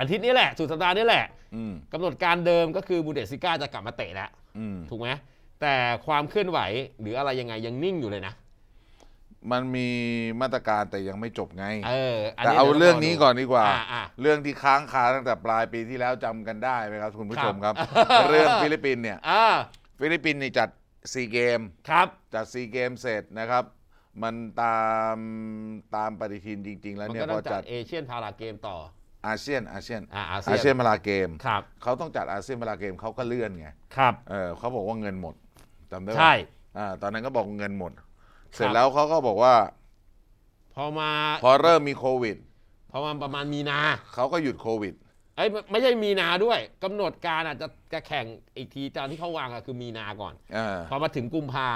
Speaker 2: อาทิตย์นี้แหละสุดสัปดาห์นี้แหละ
Speaker 1: อืม
Speaker 2: กำหนดการเดิมก็คือบูเดสซิก้าจะกลับมาเตะแล้ว
Speaker 1: อืม
Speaker 2: ถูกไหมแต่ความเคลื่อนไหวหรืออะไรยังไงยังนิ่งอยู่เลยนะ
Speaker 1: มันมีมาตรการแต่ยังไม่จบไง
Speaker 2: เอออัน
Speaker 1: แต่
Speaker 2: นี้
Speaker 1: เอา
Speaker 2: ดี๋ยว
Speaker 1: เรื่องนี้ก่อนดีกว่า
Speaker 2: อ่าอ่า
Speaker 1: เรื่องที่ค้างคาตั้งแต่ปลายปีที่แล้วจำกันได้ไหมครับคุณผู้ชม
Speaker 2: ค
Speaker 1: ค
Speaker 2: รั
Speaker 1: รับบเรื่องฟิลิปปินส์เนี่ย
Speaker 2: อ่า
Speaker 1: ฟิลิปปินส์นี่จัด ซีเกม
Speaker 2: ครับ
Speaker 1: จัดซีเกมเสร็จนะครับ มันตามตามปฏิทินจริง ๆ แล้ว
Speaker 2: มัน
Speaker 1: เนี่ย
Speaker 2: ก็
Speaker 1: พ
Speaker 2: ต้
Speaker 1: อ
Speaker 2: องจั
Speaker 1: จั
Speaker 2: ด
Speaker 1: ด
Speaker 2: เอเชียนพาราเกมต่อ
Speaker 1: อาเซียนอาเซียน
Speaker 2: อ่าอาเซี
Speaker 1: อาเซีย
Speaker 2: ย
Speaker 1: น
Speaker 2: น
Speaker 1: พาราเกม
Speaker 2: ครับ
Speaker 1: เขาต้องจัดอาเซียนพาราเกมเขาก็เลื่อนไง
Speaker 2: ครับ
Speaker 1: เออเขาบอกว่าเงินหมดจำได้ปะ
Speaker 2: ใช่
Speaker 1: อ่าตอนนั้นก็บอกเงินหมด เสร็จ
Speaker 2: ครับ
Speaker 1: แล้วเขาก็บอกว่า
Speaker 2: พอมา
Speaker 1: พอเริ่มมีโควิด
Speaker 2: พอมาประมาณมีนา
Speaker 1: เขาก็หยุดโควิด
Speaker 2: เอ้ยไม่ไม่ใช่มีนาด้วยกำหนดการอาจจะจะแข่งอีกทีตามที่เขาวางอะคือมีนาก่อน
Speaker 1: อ่า
Speaker 2: พอมาถึงกุมภา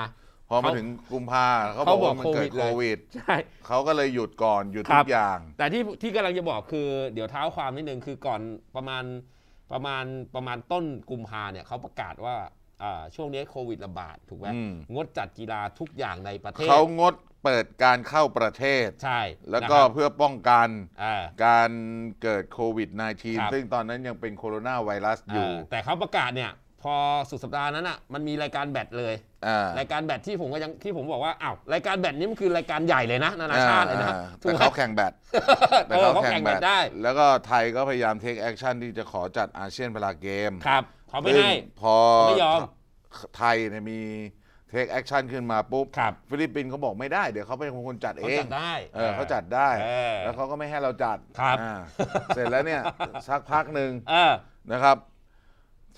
Speaker 1: พอมา
Speaker 2: เขา
Speaker 1: ถึงกุมภาเขา
Speaker 2: เขา
Speaker 1: บอกว่ามัน
Speaker 2: บอก
Speaker 1: เกิด
Speaker 2: โควิดเลย
Speaker 1: โควิด
Speaker 2: ใช่
Speaker 1: เขาก็เลยหยุดก่อนหยุด
Speaker 2: ครั
Speaker 1: ทุ
Speaker 2: บ
Speaker 1: กอย่าง
Speaker 2: แต่ที่ที่กำลังจะบอกคือเดี๋ยวเท้าความนิดนึงคือก่อนประมาณประมาณประมาณต้นกุมภาเนี่ยเขาประกาศว่า อ่าช่วงนี้โควิดระบาดถูกไหม
Speaker 1: อืม
Speaker 2: งดจัดกีฬาทุกอย่างในประเทศ
Speaker 1: เขางดเปิดการเข้าประเทศ
Speaker 2: ใช่
Speaker 1: แล้วก็
Speaker 2: นะครับ
Speaker 1: เพื่อป้องกัน
Speaker 2: อ่า
Speaker 1: การเกิดโควิด
Speaker 2: ครับ
Speaker 1: -19 ซึ่งตอนนั้นยังเป็นโคโรนาไวรัสอยู่
Speaker 2: เออแต่เขาประกาศเนี่ย พอสุดสัปดาห์นั้นอะมันมีรายการแบดเลย
Speaker 1: อ่า รา
Speaker 2: ยการแบดที่ผมก็ยังที่ผมบอกว่าอ้าวรายการแบดนี้มันคือรายการใหญ่เลยนะนานาชาติเลยนะ
Speaker 1: อ่า
Speaker 2: ถูก
Speaker 1: แต่
Speaker 2: ไหม
Speaker 1: เขาแข่งแบดแต่
Speaker 2: เออ
Speaker 1: เขา
Speaker 2: เขา
Speaker 1: แข่
Speaker 2: แข่
Speaker 1: ง
Speaker 2: ง
Speaker 1: แบ
Speaker 2: แบ
Speaker 1: ด
Speaker 2: ดได้
Speaker 1: แล้วก็ไทยก็พยายามเทคแอคชั่นที่จะขอจัดอาเซียนพาราเกม
Speaker 2: ครับ เขาไม่
Speaker 1: ซึ่ง
Speaker 2: ให้
Speaker 1: พอ
Speaker 2: ไม่ยอม
Speaker 1: ไทยเนี่ยมีเทคแอคชั่นขึ้นมาปุ๊บ
Speaker 2: ครับ
Speaker 1: ฟิลิปปินส์เขาบอกไม่ได้ เดี๋ยวเขาเป็นคนจัดเอ
Speaker 2: เขา
Speaker 1: ง
Speaker 2: จัดได้
Speaker 1: เออเขาจัดได้
Speaker 2: เออ
Speaker 1: แล้วเขาก็ไม่ให้เราจัด
Speaker 2: ครับ
Speaker 1: อ่าเสร็จแล้วเนี่ยสักพักหนึ่ง
Speaker 2: เออ
Speaker 1: นะครับ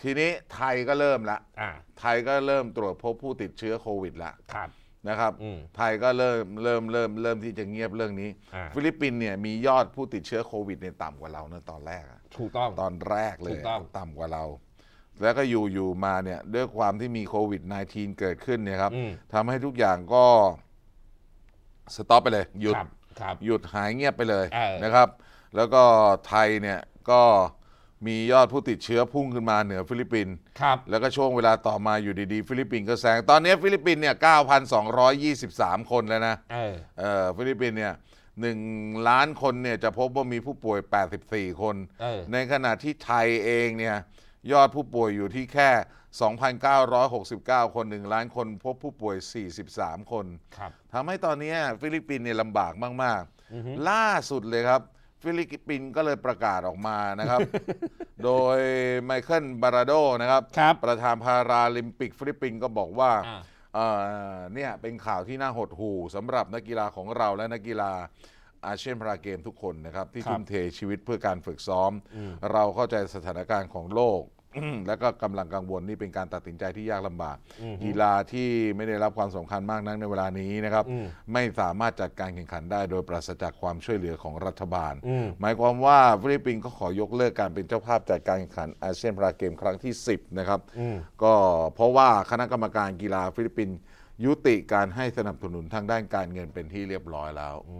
Speaker 1: ทีนี้ไทยก็เริ่มละ
Speaker 2: อ่า
Speaker 1: ไทยก็เริ่มตรวจพบผู้ติดเชื้อโควิดละ
Speaker 2: ครับ
Speaker 1: นะครับ
Speaker 2: อืม
Speaker 1: ไทยก็เริ่มเริ่มเริ่มเริ่มที่จะเงียบเรื่องนี้
Speaker 2: อ่า
Speaker 1: ฟิลิปปินส์เนี่ยมียอดผู้ติดเชื้อโควิดเนี่ยต่ำกว่าเรานะตอนแรกอะ
Speaker 2: ถูกต้อง
Speaker 1: ตอนแรกเล
Speaker 2: ถู
Speaker 1: ย
Speaker 2: กต้อง
Speaker 1: ต่ำกว่าเรา แล้วก็อยู่อยู่มาเนี่ยด้วยความที่มีโควิด -19 เกิดขึ้นเนี่ยครับ
Speaker 2: อืม
Speaker 1: ทำให้ทุกอย่างก็สต็อปไปเลย หยุด
Speaker 2: ครับครับ
Speaker 1: หยุดหายเงียบไปเลย
Speaker 2: เออ
Speaker 1: นะครับ แล้วก็ไทยเนี่ยก็มียอดผู้ติดเชื้อพุ่งขึ้นมาเหนือฟิลิปปินส์
Speaker 2: ครับ
Speaker 1: แล้วก็ช่วงเวลาต่อมาอยู่ดีๆ ฟิลิปปินส์ก็แซงตอนนี้ฟิลิปปินส์เนี่ย 9,223 คนแล้วนะ
Speaker 2: เออ
Speaker 1: เออฟิลิปปินส์เนี่ยหนึ่งล้านคนเนี่ยจะพบว่ามีผู้ป่วย 84 คน
Speaker 2: เออ
Speaker 1: ในขณะที่ไทยเองเนี่ย ยอดผู้ป่วยอยู่ที่แค่ 2,969 คน 1 ล้านคนพบผู้ป่วย 43 คน
Speaker 2: ครับ
Speaker 1: ทำให้ตอนนี้ฟิลิปปินส์เนี่ยลำบากมาก
Speaker 2: อือฮึ
Speaker 1: ๆ ล่าสุดเลยครับ ฟิลิปปินส์ก็เลยประกาศออกมานะครับ โดยไมเคิลบาราโดนะครับ
Speaker 2: ครับ
Speaker 1: ประธานพาราลิมปิกฟิลิปปินส์ก็บอกว่า
Speaker 2: อ่า
Speaker 1: เอ่อเนี่ยเป็นข่าวที่น่าหดหู่สำหรับนักกีฬาของเราและนักกีฬาอาเซียนพาราเกมทุกคนนะครับ ที่
Speaker 2: ครับ
Speaker 1: ทุ่มเทชีวิตเพื่อการฝึกซ้อม
Speaker 2: อืม
Speaker 1: เราเข้าใจสถานการณ์ของโลก และก็กำลังกังวลนี่เป็นการตัดสินใจที่ยากลำบาก
Speaker 2: อือฮึ
Speaker 1: กีฬาที่ไม่ได้รับความสำคัญมากนักในเวลานี้นะครับ
Speaker 2: อืม
Speaker 1: ไม่สามารถจัดการแข่งขันได้โดยปราศจากความช่วยเหลือของรัฐบาล
Speaker 2: อืม
Speaker 1: หมายความว่าฟิลิปปินส์ก็ขอยกเลิกการเป็นเจ้าภาพจัดการแข่งขันอาเซียนพาราเกมครั้งที่ 10 นะครับ
Speaker 2: อืม
Speaker 1: ก็เพราะว่าคณะกรรมการกีฬาฟิลิปปินส์ยุติการให้สนับสนุนทางด้านการเงินเป็นที่เรียบร้อยแล้ว
Speaker 2: อื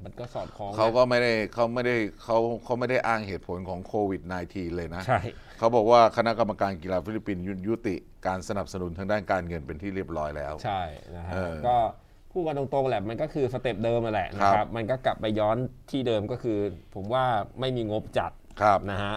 Speaker 2: มมันก็สอดคล้องนะ
Speaker 1: เขาก็ไม่ได้เขาไม่ได้เขาเขาไม่ได้อ้างเหตุผลของโควิด -19 เลยนะ
Speaker 2: ใช่
Speaker 1: เขาบอกว่าคณะกรรมการกีฬาฟิลิปปินส์ยุยุติการสนับสนุนทางด้านการเงินเป็นที่เรียบร้อยแล้ว
Speaker 2: ใช่นะฮะ
Speaker 1: เออ
Speaker 2: ก็พูดกันตรงๆแหละมันก็คือสเต็ปเดิมนั่นแหละนะค
Speaker 1: ครั
Speaker 2: รับ บ มันก็กลับไปย้อนที่เดิมก็คือ ผมว่าไม่มีงบจัด
Speaker 1: ครับ
Speaker 2: นะฮะ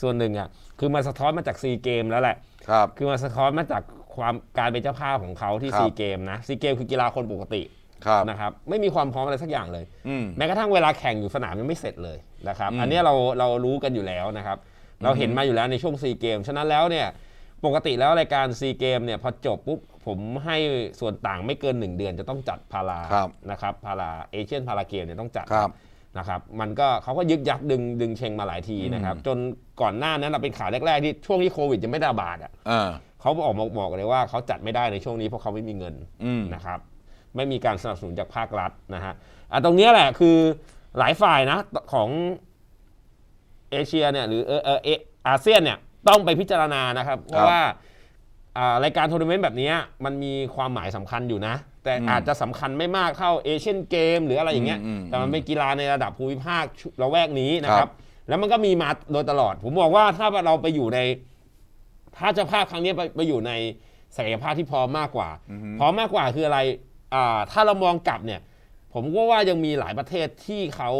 Speaker 2: ส่วนหนึ่งอะคือมันสะท้อนมาจากซีเกมแล้วแหละ
Speaker 1: ครับ
Speaker 2: คือมันสะท้อนมาจากความการเป็นเจ้าภาพของเขาที่
Speaker 1: ครับ
Speaker 2: ซีเกมนะซีเกมคือกีฬาคนปกติ
Speaker 1: ครับ
Speaker 2: นะครับไม่มีความพร้อมอะไรสักอย่างเลย
Speaker 1: อืม
Speaker 2: แม้กระทั่งเวลาแข่งอยู่สนามยังไม่เสร็จเลยนะครับ
Speaker 1: อืม
Speaker 2: อันเนี้ยเราเรารู้กันอยู่แล้วนะครับ เราเห็นมาอยู่แล้วในช่วงซีเกม ฉะนั้นแล้วเนี่ยปกติแล้วรายการซีเกมเนี่ยพอจบปุ๊บผมให้ส่วนต่างไม่เกิน 1 เดือนจะต้องจัดพารา
Speaker 1: ครับ
Speaker 2: นะครับพาราเอเชียนพาราเกมเนี่ยต้องจัด
Speaker 1: ครับ
Speaker 2: นะครับ มันก็เขาก็ยึกยักดึงดึงเชงมาหลายทีนะครับ จนก่อนหน้านั้นเราเป็นข่าวแรกๆที่ช่วงที่โควิดยังไม่ระบาดอะ
Speaker 1: อ่า
Speaker 2: เขาออกมาบอกเลยว่าเขาจัดไม่ได้ในช่วงนี้เพราะเขาไม่มีเงิน
Speaker 1: อืม
Speaker 2: นะครับ ไม่มีการสนับสนุนจากภาครัฐนะฮะอะตรงเนี้ยแหละคือหลายฝ่ายนะของเอเชียเนี่ยหรือเออเออเออาเซียนเนี่ยต้องไปพิจารณานะครับเพราะว่าอ่ารายการทัวร์นาเมนต์แบบเนี้ยมันมีความหมายสำคัญอยู่นะ แต่
Speaker 1: อืม
Speaker 2: อาจจะสำคัญไม่มากเท่าเอเชียนเกมหรืออะไรอย่างเงี้ย
Speaker 1: อืมอืม
Speaker 2: แต่มันเป็นกีฬาในระดับภูมิภาคละแวกนี้นะค
Speaker 1: ครั
Speaker 2: รับบแล้วมันก็มีมาโดยตลอด ผมบอกว่าถ้าเราไปอยู่ใน ถ้าเจ้าภาพครั้งนี้ไปไปอยู่ในศักยภาพที่พร้อมมากกว่าพร้อมมากกว่าคืออะไรอ่า ถ้าเรามองกลับเนี่ย ผมก็ว่ายังมีหลายประเทศที่เขา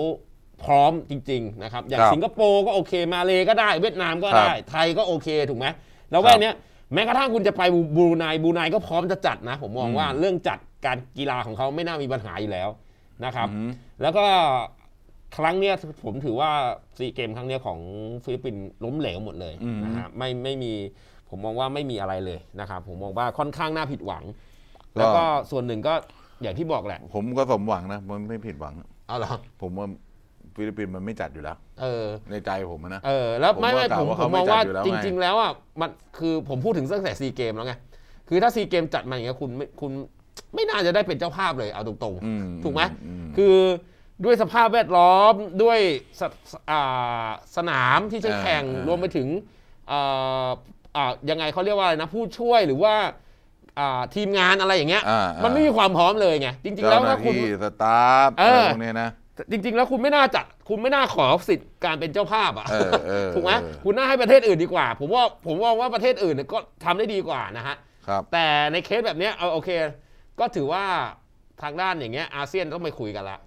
Speaker 2: พร้อมจริง ๆ นะครับ อย่าง
Speaker 1: ครับ
Speaker 2: สิงคโปร์ก็โอเค มาเลก็ได้ เวียดนามก็
Speaker 1: ครับ
Speaker 2: ได้ ไทยก็โอเคถูกไหมแล้วแวกเนี้ยแม้กระทั่งคุณจะไปบรูไนบรูไนก็พร้อมจะจัดนะ ผมมองว่าเรื่องจัดการกีฬาของเขาไม่น่ามีปัญหาอยู่แล้วนะครับ
Speaker 1: อืม
Speaker 2: แล้วก็ครั้งเนี้ยผมถือว่าซีเกมครั้งเนี้ยของฟิลิปปินส์ล้มเหลวหมดเลย
Speaker 1: อืม
Speaker 2: นะฮะไม่ไม่มีผมมองว่าไม่มีอะไรเลยนะครับ ผมมองว่าค่อนข้างน่าผิดหวัง แล้วก็ส่วนหนึ่งก็อย่างที่บอกแหละ
Speaker 1: ผมก็สมหวังนะ มันไม่ผิดหวัง
Speaker 2: เอาเหรอ
Speaker 1: ผมว่าฟิลิปปินส์มันไม่จัดอยู่แล้ว
Speaker 2: เออ
Speaker 1: ในใจผมอะนะ
Speaker 2: เออ แล้ว
Speaker 1: ผม
Speaker 2: ไม่
Speaker 1: ก็
Speaker 2: ไม่
Speaker 1: กล่า
Speaker 2: ผ
Speaker 1: ว
Speaker 2: ม
Speaker 1: ว่า
Speaker 2: ผ
Speaker 1: เขา
Speaker 2: มมอง
Speaker 1: ไม่จัด
Speaker 2: ว่า
Speaker 1: อยู่แล้ว
Speaker 2: จ
Speaker 1: ไง
Speaker 2: ริง ๆ แล้วอะมันคือผมพูดถึงตั้งแต่ซีเกมแล้วไงคือถ้าซีเกมจัดมาอย่างเงี้ยคุณไม่คุณไม่น่าจะได้เป็นเจ้าภาพเลยเอาตรง
Speaker 1: อื
Speaker 2: ๆถูกไหม
Speaker 1: อืม
Speaker 2: คือด้วยสภาพแวดล้อมด้วยสสอ่าสนามที่จะแข่ง
Speaker 1: อ่าร
Speaker 2: วมไปถึงอ่าอ่ายังไงเขาเรียกว่าอะไรนะผู้ช่วยหรือว่า อ่าทีมงานอะไรอย่างเงี้ย
Speaker 1: อ่า
Speaker 2: มันไม่มีความพร้อมเลยไงจริงๆแล้ว
Speaker 1: เจ้าหน้า
Speaker 2: ถ้าคุณ
Speaker 1: ที่สตาฟ
Speaker 2: เอ
Speaker 1: อะไร
Speaker 2: อ
Speaker 1: พวกเนี้ยนะ
Speaker 2: จริง ๆ แล้วคุณไม่น่าจัดคุณไม่น่าขอสิทธิ์การเป็นเจ้าภาพอะ
Speaker 1: เออเออ
Speaker 2: ถูกไหม
Speaker 1: เออ
Speaker 2: คุณน่าให้ประเทศอื่นดีกว่า ผมว่าผมมองว่าประเทศอื่นเนี่ยก็ทำได้ดีกว่านะฮะ
Speaker 1: ครับ
Speaker 2: แต่ในเคสแบบเนี้ยเอาโอเค ก็ถือว่าทางด้านอย่างเงี้ยอาเซียนต้องไปคุยกันละ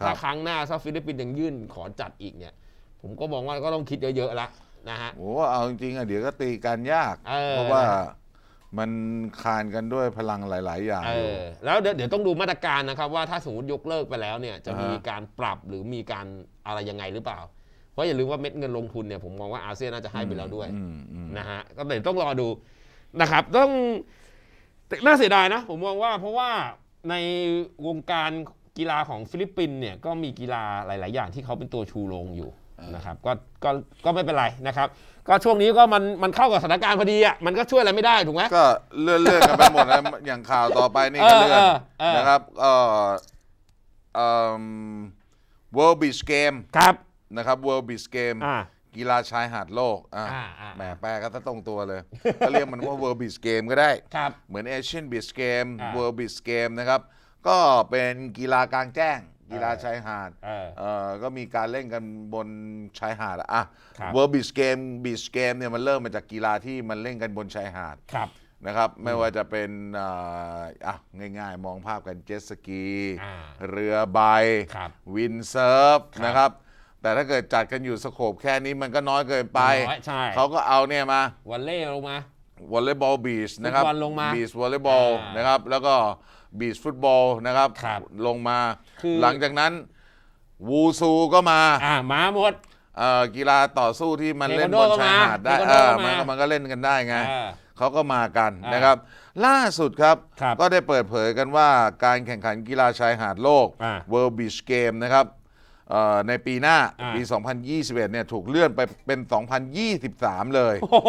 Speaker 1: ครับ
Speaker 2: ถ้าครั้งหน้าถ้าฟิลิปปินส์ยังยื่นขอจัดอีกเนี่ย ผมก็มองว่าก็ต้องคิดเยอะๆละนะฮะ
Speaker 1: โอ้เอาจริงๆอะเดี๋ยวก็ตีกันยาก
Speaker 2: เออ
Speaker 1: เพราะว่า มันคานกันด้วยพลังหลาย ๆ อย่าง
Speaker 2: เอ
Speaker 1: อยู่
Speaker 2: อแล้วเดี๋ยวเดี๋ยวต้องดูมาตรการนะครับว่าถ้าสมมติยกเลิกไปแล้วเนี่ยจะมี
Speaker 1: อ่าฮะ
Speaker 2: การปรับหรือมีการอะไรยังไงหรือเปล่า เพราะอย่าลืมว่าเม็ดเงินลงทุนเนี่ยผมมองว่าอาเซียนน่าจะให้ไปแล้วด้วย
Speaker 1: อืมอืม
Speaker 2: นะฮะก็เดี๋ยวต้องรอดูนะครับ ต้องแต่น่าเสียดายนะ ผมมองว่าเพราะว่าในวงการกีฬาของฟิลิปปินส์เนี่ยก็มีกีฬาหลาย ๆ อย่างที่เขาเป็นตัวชูโรงอยู่ นะครับก็ก็ก็ไม่เป็นไรนะครับ ก็ช่วงนี้ก็มันมันเข้ากับสถานการณ์พอดีอะมันก็ช่วยอะไรไม่ได้ถูกไหม
Speaker 1: ก็เลื่อนเลื่อนกันไปหมดนะ อย่างข่าวต่อไปนี่ก็
Speaker 2: เออ
Speaker 1: เลื่อน
Speaker 2: เออเออ
Speaker 1: นะครับเอ่อเอ่อ World Beach Game
Speaker 2: ครับ
Speaker 1: นะครับ World Beach Game
Speaker 2: อ่า
Speaker 1: กีฬาชายหาดโลกอะ
Speaker 2: อ่าอ่า
Speaker 1: แหมแปลก็ตรงตัวเลย ก็เรียกมันว่า World Beach Game ก็ได้
Speaker 2: ครับ
Speaker 1: เหมือน Asian Beach Game
Speaker 2: อ่า
Speaker 1: World Beach Game นะครับ ก็เป็นกีฬากลางแจ้ง กีฬา
Speaker 2: เออ
Speaker 1: ชายหาด
Speaker 2: เออ
Speaker 1: เอ่อก็มีการเล่นกันบนชายหาดอะอะ
Speaker 2: ครับ
Speaker 1: World Beach Game Beach Game เนี่ยมันเริ่มมาจากกีฬาที่มันเล่นกันบนชายหาด
Speaker 2: ครับ
Speaker 1: นะครับไม่ว่าจะเป็นเอ่ออะง่ายๆ มองภาพกันเจ็ตสกี
Speaker 2: อ่า
Speaker 1: เรือใบ
Speaker 2: ครับ
Speaker 1: วินเซิร์ฟ
Speaker 2: ครับ
Speaker 1: นะครับ แต่ถ้าเกิดจัดกันอยู่สโคปแค่นี้มันก็น้อยเกินไป
Speaker 2: น้อยใช่
Speaker 1: เขาก็เอาเนี่ยมา
Speaker 2: วันเล่ลงมา
Speaker 1: วอลเลย์บอลบีชนะครับ
Speaker 2: ฟุตบอลลงมา
Speaker 1: บีชวอลเลย์บอล
Speaker 2: อ่าน
Speaker 1: นะครับ แล้วก็ บีชฟุตบอลนะครับ
Speaker 2: ครับ
Speaker 1: ลงมา
Speaker 2: คือ
Speaker 1: หลังจากนั้น วูซูก็มา
Speaker 2: อ่ามาหมด
Speaker 1: เอ่อกีฬาต่อสู้ที่มันเล่น
Speaker 2: เทค
Speaker 1: บ
Speaker 2: วันโด
Speaker 1: ชายหาดได้
Speaker 2: ก็มา
Speaker 1: เออ
Speaker 2: เทควันโดก็
Speaker 1: มัน
Speaker 2: มา
Speaker 1: ก็มันก็เล่นกันได้ไง
Speaker 2: อ่า
Speaker 1: เขาก็มากัน
Speaker 2: อ่าน
Speaker 1: นะครับ ล่าสุดครับ
Speaker 2: ครับ
Speaker 1: ก็ได้เปิดเผยกันว่าการแข่งขันกีฬาชายหาดโลก
Speaker 2: อ่า
Speaker 1: World Beach Game นะครับเอ่อในปีหน้า
Speaker 2: อ่า
Speaker 1: ปี 2021 เนี่ยถูกเลื่อนไปเป็น 2023 เลย
Speaker 2: โอ้โห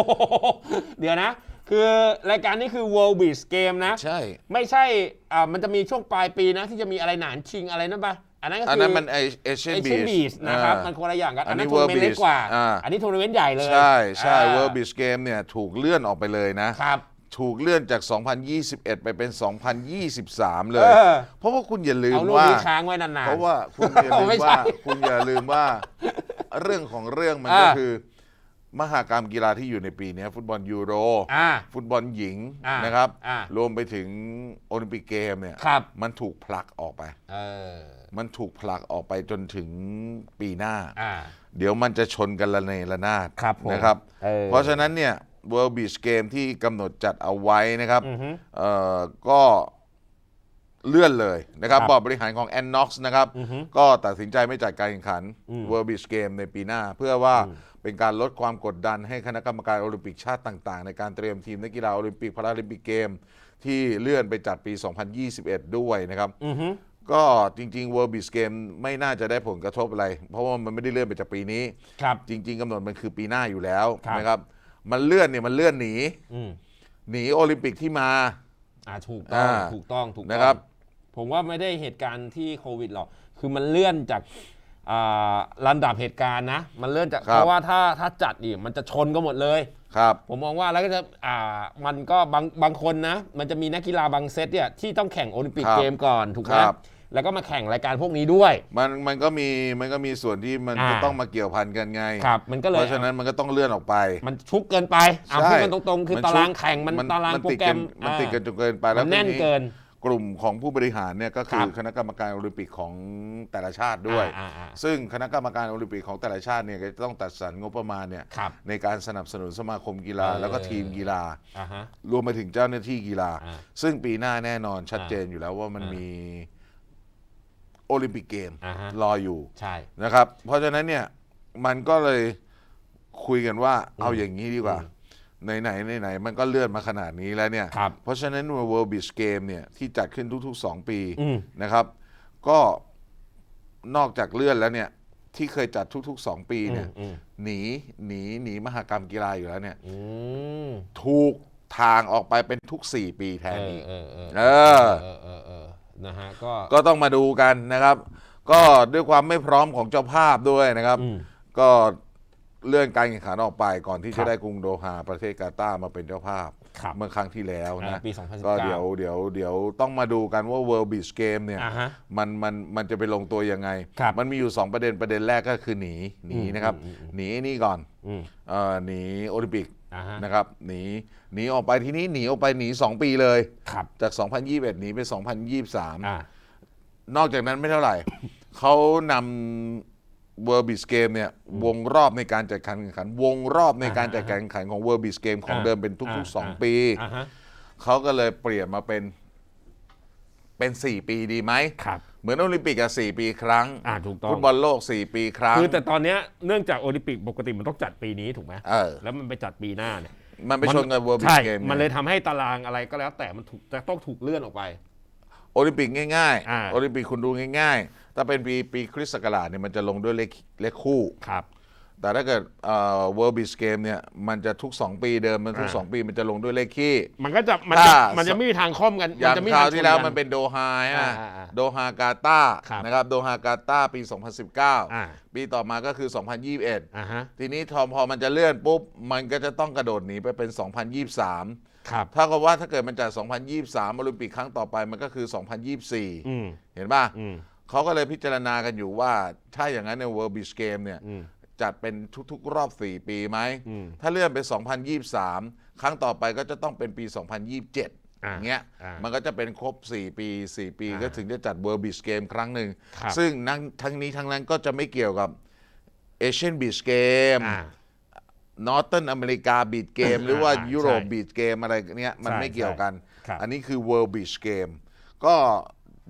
Speaker 2: เดี๋ยวนะ คือรายการนี้คือ World Beach Game นะ
Speaker 1: ใช่
Speaker 2: ไม่ใช่อ่ามันจะมีช่วงปลายปีนะ ที่จะมีอะไรหนานชิงอะไรนั่นปะอันนั้นก็
Speaker 1: อัน
Speaker 2: คือ
Speaker 1: นั้นมันเอเอเชียน
Speaker 2: เอ
Speaker 1: บี
Speaker 2: เชียนบีชนะครับ
Speaker 1: อ่า
Speaker 2: มันคนละอย่างกัน
Speaker 1: อั
Speaker 2: อั
Speaker 1: น
Speaker 2: น
Speaker 1: นี้
Speaker 2: นั้นทัวร์นาเมนต์
Speaker 1: World
Speaker 2: เล็กกว่า
Speaker 1: Beach อ่า
Speaker 2: อันนี้ทัวร์นาเมนต์ใหญ่เลย
Speaker 1: ใช่ใช่
Speaker 2: อ่า
Speaker 1: World Beach Game เนี่ยถูกเลื่อนออกไปเลยนะ
Speaker 2: ครับ
Speaker 1: ถูกเลื่อนจาก 2021 ไปเป็น 2023 เล
Speaker 2: เอยอ
Speaker 1: เพราะว่าคุณอย่าลืม
Speaker 2: เอาลูก
Speaker 1: ว่า
Speaker 2: นี้ค้างไว้นานๆ
Speaker 1: เพราะว่าคุณอย่าลืม
Speaker 2: ไม่ใช่
Speaker 1: ว่าคุณอย่าลืมว่า เรื่องของเรื่องมัน
Speaker 2: อ่า
Speaker 1: ก็คือ มหากรรมกีฬาที่อยู่ในปีนี้ฟุตบอลยูโร
Speaker 2: อ่า
Speaker 1: ฟุตบอลหญิง
Speaker 2: อ่าน
Speaker 1: นะครับ
Speaker 2: อ่าร
Speaker 1: วมไปถึงโอลิมปิกเกมเนี่ย
Speaker 2: ครับ
Speaker 1: มันถูกผลักออกไป
Speaker 2: เออ
Speaker 1: มันถูกผลักออกไปจนถึงปีหน้า
Speaker 2: อ่า
Speaker 1: เดี๋ยวมันจะชนกันละเนระนาด
Speaker 2: ครับผม
Speaker 1: นะครับ
Speaker 2: เออ
Speaker 1: เพราะฉะนั้นเนี่ย World Beach Game ที่กำหนดจัดเอาไว้นะครับ
Speaker 2: อือฮึ
Speaker 1: เอ่อก็เลื่อนเลยนะครับ
Speaker 2: ครับ
Speaker 1: บอร์ดบริหารของ a n n o x นะครับ
Speaker 2: อือฮึ
Speaker 1: ก็ตัดสินใจไม่จัดการแข่งขัน
Speaker 2: อืม
Speaker 1: World Beach Game ในปีหน้า เพื่อว่า
Speaker 2: อืม
Speaker 1: เป็นการลดความกดดันให้คณะกรรมการโอลิมปิกชาติต่างๆ ในการเตรียมทีมนักกีฬาโอลิมปิกพาราลิมปิกเกม ที่เลื่อนไปจัดปี 2021 ด้วยนะครับ
Speaker 2: อือฮึ
Speaker 1: ก็จริงๆ World Beach Game ไม่น่าจะได้ผลกระทบอะไร เพราะว่ามันไม่ได้เลื่อนไปจากปีนี้
Speaker 2: ครับ
Speaker 1: จริง ๆกำหนดมันคือปีหน้าอยู่แล้ว
Speaker 2: ครับ
Speaker 1: นะครับ มันเลื่อนเนี่ยมันเลื่อนหนี
Speaker 2: อืม
Speaker 1: หนีโอลิมปิกที่มา
Speaker 2: อ่าถูกต้อง
Speaker 1: อ่า
Speaker 2: ถูกต้องถูกต้อง
Speaker 1: นะครับ
Speaker 2: ผมว่าไม่ได้เหตุการณ์ที่โควิดหรอก คือมันเลื่อนจากอ่า ลำดับเหตุการณ์นะ มันเลื่อนจาก
Speaker 1: ครับ
Speaker 2: เพราะว่าถ้าถ้าจัดอีกมันจะชนก็หมดเลย
Speaker 1: ครับ
Speaker 2: ผมมองว่าแล้วก็จะอ่ามันก็บางบางคนนะ มันจะมีนักกีฬาบางเซตเนี่ยที่ต้องแข่งโอลิมปิก
Speaker 1: ครับ
Speaker 2: เกมก่อนถูกไหม
Speaker 1: ครับ
Speaker 2: แล้วก็มาแข่งรายการพวกนี้ด้วย
Speaker 1: มันมันก็มีมันก็มีส่วนที่มัน
Speaker 2: อ่า
Speaker 1: จะต้องมาเกี่ยวพันกันไง
Speaker 2: ครับ มันก็เล
Speaker 1: เพ
Speaker 2: ย
Speaker 1: ราะฉะนั้นมันก็ต้องเลื่อนออกไป
Speaker 2: มันชุกเกินไปอะ
Speaker 1: ใช่
Speaker 2: พูดกันตรงๆ คือ
Speaker 1: มัน
Speaker 2: ตาราง
Speaker 1: ชุก
Speaker 2: แข่งมันตารางโปร
Speaker 1: ติด
Speaker 2: แกร
Speaker 1: กัน
Speaker 2: ม
Speaker 1: มันติดกัน
Speaker 2: อ่า
Speaker 1: จนเกินไปแล้ว
Speaker 2: มันแน่น
Speaker 1: ที
Speaker 2: เกิน
Speaker 1: กลุ่มของผู้บริหารเนี่ยก็คือ
Speaker 2: ครับ
Speaker 1: คณะกรรมการโอลิมปิกของแต่ละชาติด้วย
Speaker 2: อ่าอ่า
Speaker 1: ซึ่งคณะกรรมการโอลิมปิกของแต่ละชาติเนี่ยก็จะต้องตัดสรรงบประมาณเนี่ย
Speaker 2: ครับ
Speaker 1: ในการสนับสนุนสมาคมกีฬา
Speaker 2: เออ
Speaker 1: แล้วก็ทีมกีฬา
Speaker 2: อ่าฮะ
Speaker 1: รวมไปถึงเจ้าหน้าที่กีฬา
Speaker 2: อ่า
Speaker 1: ซึ่งปีหน้าแน่นอนชัด
Speaker 2: อ่า
Speaker 1: เจนอยู่แล้วว่ามัน
Speaker 2: อ่ามี
Speaker 1: มีโอลิมปิกเกม
Speaker 2: อ่าฮะ
Speaker 1: รออยู่
Speaker 2: ใช่
Speaker 1: นะครับเพราะฉะนั้นเนี่ยมันก็เลยคุยกันว่าเอาอย่างนี้ดีกว่าไหนไหนไหนไหนๆมันก็เลื่อนมาขนาดนี้แล้วเนี่ย
Speaker 2: ครับ
Speaker 1: เพราะฉะนั้น World Beach Game เนี่ยที่จัดขึ้นทุกๆ 2 ปี
Speaker 2: อืม
Speaker 1: นะครับ ก็นอกจากเลื่อนแล้วเนี่ย ที่เคยจัดทุกๆ 2 ปีเนี่ย
Speaker 2: อืม
Speaker 1: หนีหนีหนีมหากรรมกีฬาอยู่แล้วเนี่ย
Speaker 2: อืม
Speaker 1: ถูกทางออกไปเป็นทุก 4 ปีแทนอีก
Speaker 2: เออเออ
Speaker 1: เอ
Speaker 2: เอ
Speaker 1: อ
Speaker 2: อเออเออนะฮะก็
Speaker 1: ก็ต้องมาดูกันนะครับ ก็ด้วยความไม่พร้อมของเจ้าภาพด้วยนะครับ
Speaker 2: อืม
Speaker 1: ก็ เลื่อนการแข่งขันออกไปก่อนที่
Speaker 2: ครั
Speaker 1: จะ
Speaker 2: บ
Speaker 1: ได้กรุงโดฮาประเทศกาตาร์มาเป็นเจ้าภาพ
Speaker 2: ครับ
Speaker 1: เมื่อครั้งที่แล้วนะ
Speaker 2: อ่าปี2019
Speaker 1: ก็เดี๋ยวเดี๋ยวเดี๋ยวต้องมาดูกันว่า World Beach Game เนี่ย
Speaker 2: อ่าฮะ
Speaker 1: มันมันมันจะไปลงตัวยังไง
Speaker 2: ครับ
Speaker 1: มันมีอยู่ 2 ประเด็นประเด็นแรกก็คือหนีหนี
Speaker 2: อืม
Speaker 1: นะครับ
Speaker 2: อืมอืม
Speaker 1: หนีไอ้นี่ก่อน
Speaker 2: อืม
Speaker 1: เอ่อหนีโอลิมปิก
Speaker 2: อ่าฮะ
Speaker 1: นะครับหนีหนีออกไปทีนี้หนีออกไปหนี 2 ปีเลย
Speaker 2: ครับ
Speaker 1: จาก 2021 หนีไป 2023
Speaker 2: อ่า
Speaker 1: นอกจากนั้นไม่เท่าไหร่ เขานำ World Beach Game เนี่ยวงรอบในการจัดการแข่งขัน วงรอบในการจัดการแข่งขันของ World Beach Game ของ
Speaker 2: อ่า
Speaker 1: เดิมเป็นทุก
Speaker 2: อ่า
Speaker 1: ๆ2
Speaker 2: อ่า
Speaker 1: ปี
Speaker 2: อ่าฮะ
Speaker 1: เขาก็เลยเปลี่ยนมาเป็นเป็น 4 ปีดีไหม
Speaker 2: ครับ
Speaker 1: เหมือนโอลิมปิกอะ4ปีครั้ง
Speaker 2: อ่าถูกต้อง
Speaker 1: ฟุตบอลโลก 4 ปีครั้ง
Speaker 2: คือแต่ตอนเนี้ยเนื่องจากโอลิมปิกปกติมันต้องจัดปีนี้ถูกไหม
Speaker 1: เออ
Speaker 2: แล้วมันไปจัดปีหน้าเนี่ย
Speaker 1: มันไปชนกับ World
Speaker 2: ใช่
Speaker 1: Beach Game
Speaker 2: มันเลยทำให้ตารางอะไรก็แล้วแต่มันถูกจะต้องถูกเลื่อนออกไป
Speaker 1: โอลิมปิกง่าย
Speaker 2: อ่า
Speaker 1: ๆ โอลิมปิกคุณดูง่าย ๆ ถ้าเป็นปีปีคริสต์ศักราชเนี่ยมันจะลงด้วยเลขเลขคู่
Speaker 2: ครับ
Speaker 1: แต่ถ้าเกิดเอ่อ World Beach Game เนี่ยมันจะทุก 2 ปีเดิมมันทุก
Speaker 2: อ่า
Speaker 1: 2 ปีมันจะลงด้วยเลขขี้
Speaker 2: มันก็จะมัน
Speaker 1: ถ้า
Speaker 2: จะมันจะไม่มีทางค่อมกัน
Speaker 1: อย่าง
Speaker 2: จะไม่
Speaker 1: คราว
Speaker 2: ทงช
Speaker 1: ที่แล้ว
Speaker 2: กั
Speaker 1: มันเป็นโดฮา
Speaker 2: อ่า
Speaker 1: อะ
Speaker 2: อ่าอ่า
Speaker 1: โดฮากาตาร์
Speaker 2: ครับ
Speaker 1: นะครับโดฮากาตาร์ปี
Speaker 2: อ่า
Speaker 1: 2019 ปีต่อมาก็คือ 2021
Speaker 2: อ่าฮะ
Speaker 1: ทีนี้ทอมพอมันจะเลื่อนปุ๊บ มันก็จะต้องกระโดดหนีไปเป็น 2023
Speaker 2: ครับ
Speaker 1: ถ้ากับว่าถ้าเกิดมันจัด 2023 โอลิมปิกครั้งต่อไปมันก็คือ2024
Speaker 2: อืม
Speaker 1: เห็นป่ะ
Speaker 2: อืม
Speaker 1: เขาก็เลยพิจารณากันอยู่ว่าถ้าอย่างนั้นใน World Beach Game เนี่ย
Speaker 2: อืม
Speaker 1: จัดเป็นทุกๆ รอบ 4 ปีไหม
Speaker 2: อืม
Speaker 1: ถ้าเลื่อนไป 2023 ครั้งต่อไปก็จะต้องเป็นปี 2027
Speaker 2: อ่า
Speaker 1: อย่างเงี้ย
Speaker 2: อ่ามั
Speaker 1: มันก็จะเป็นครบ 4 ปี 4 ปี
Speaker 2: อ่า
Speaker 1: ก็ถึงจะจัด World Beach Game ครั้งหนึ่ง
Speaker 2: ครับ
Speaker 1: ซึ่งนั่งทั้งนี้ทั้งนั้นก็จะไม่เกี่ยวกับ Asian Beach Game
Speaker 2: อ่า
Speaker 1: Northern America Beach Game หรือว่า
Speaker 2: อ่า
Speaker 1: ยุโรป
Speaker 2: ใช่
Speaker 1: Beach Game อะไรเนี้ยมัน
Speaker 2: ใช่
Speaker 1: ไม่เกี่ยวกัน
Speaker 2: ครับ
Speaker 1: อันนี้คือ World Beach Game ก็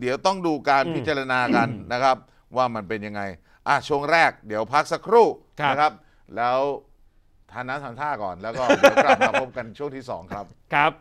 Speaker 1: เดี๋ยวต้องดูการพิจารณากันนะครับ ว่ามันเป็นยังไง อะช่วงแรกเดี๋ยวพักสักครู่
Speaker 2: ครับ
Speaker 1: นะครับ แล้วทานน้ำทานท่าก่อนแล้วก็เดี๋ยวกลับมาพบกันช่วงที่2ครับ
Speaker 2: ครับ